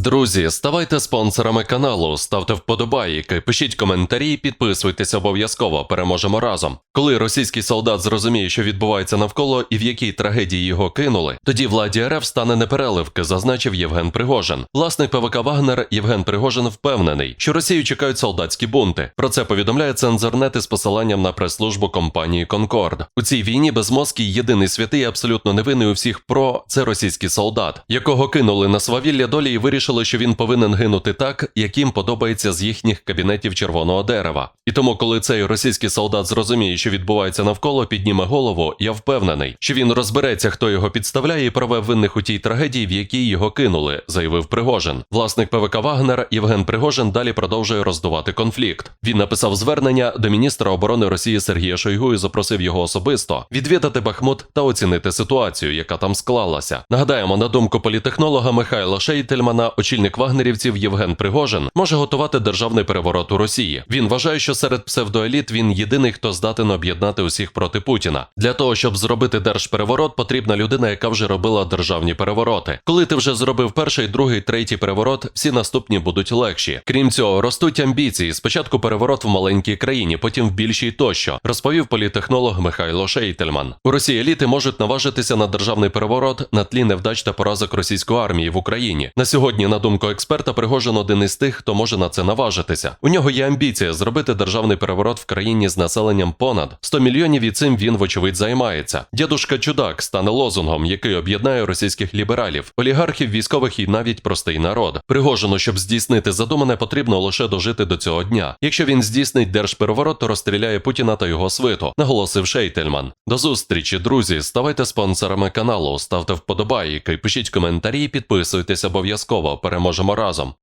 Друзі, ставайте спонсорами каналу, ставте вподобайки, пишіть коментарі, підписуйтесь обов'язково. Переможемо разом. Коли російський солдат зрозуміє, що відбувається навколо і в якій трагедії його кинули, тоді владі РФ стане непереливки, зазначив Євген Пригожин. Власник ПВК Вагнер Євген Пригожин впевнений, що Росію чекають солдатські бунти. Про це повідомляє цензорнет із посиланням на прес-службу компанії Конкорд. У цій війні безмозкий єдиний святий, абсолютно невинний у всіх про це російський солдат, якого кинули на свавілля долі і вирішили, що він повинен гинути так, як їм подобається з їхніх кабінетів червоного дерева. І тому, коли цей російський солдат зрозуміє, що відбувається навколо, підніме голову, я впевнений, що він розбереться, хто його підставляє і праве винних у тій трагедії, в якій його кинули, заявив Пригожин. Власник ПВК Вагнер Євген Пригожин далі продовжує роздувати конфлікт. Він написав звернення до міністра оборони Росії Сергія Шойгу і запросив його особисто відвідати Бахмут та оцінити ситуацію, яка там склалася. Нагадаємо, на думку політехнолога Михайла Шейтельмана, очільник вагнерівців Євген Пригожин може готувати державний переворот у Росії. Він вважає, що серед псевдоеліт він єдиний, хто здатен об'єднати усіх проти Путіна. Для того щоб зробити держпереворот, потрібна людина, яка вже робила державні перевороти. Коли ти вже зробив перший, другий, третій переворот, всі наступні будуть легші. Крім цього, ростуть амбіції. Спочатку переворот в маленькій країні, потім в більшій тощо, розповів політехнолог Михайло Шейтельман. У Росії еліти можуть наважитися на державний переворот на тлі невдач та поразок російської армії в Україні. На сьогодні, на думку експерта, Пригожин один із тих, хто може на це наважитися. У нього є амбіція зробити державний переворот в країні з населенням понад 100 мільйонів, і цим він, вочевидь, займається. Дядушка чудак стане лозунгом, який об'єднає російських лібералів, олігархів, військових і навіть простий народ. Пригожину, щоб здійснити задумане, потрібно лише дожити до цього дня. Якщо він здійснить держпереворот, то розстріляє Путіна та його свиту, наголосив Шейтельман. До зустрічі, друзі. Ставайте спонсорами каналу, ставте вподобайки, пишіть коментарі, підписуйтесь обов'язково. Переможемо разом.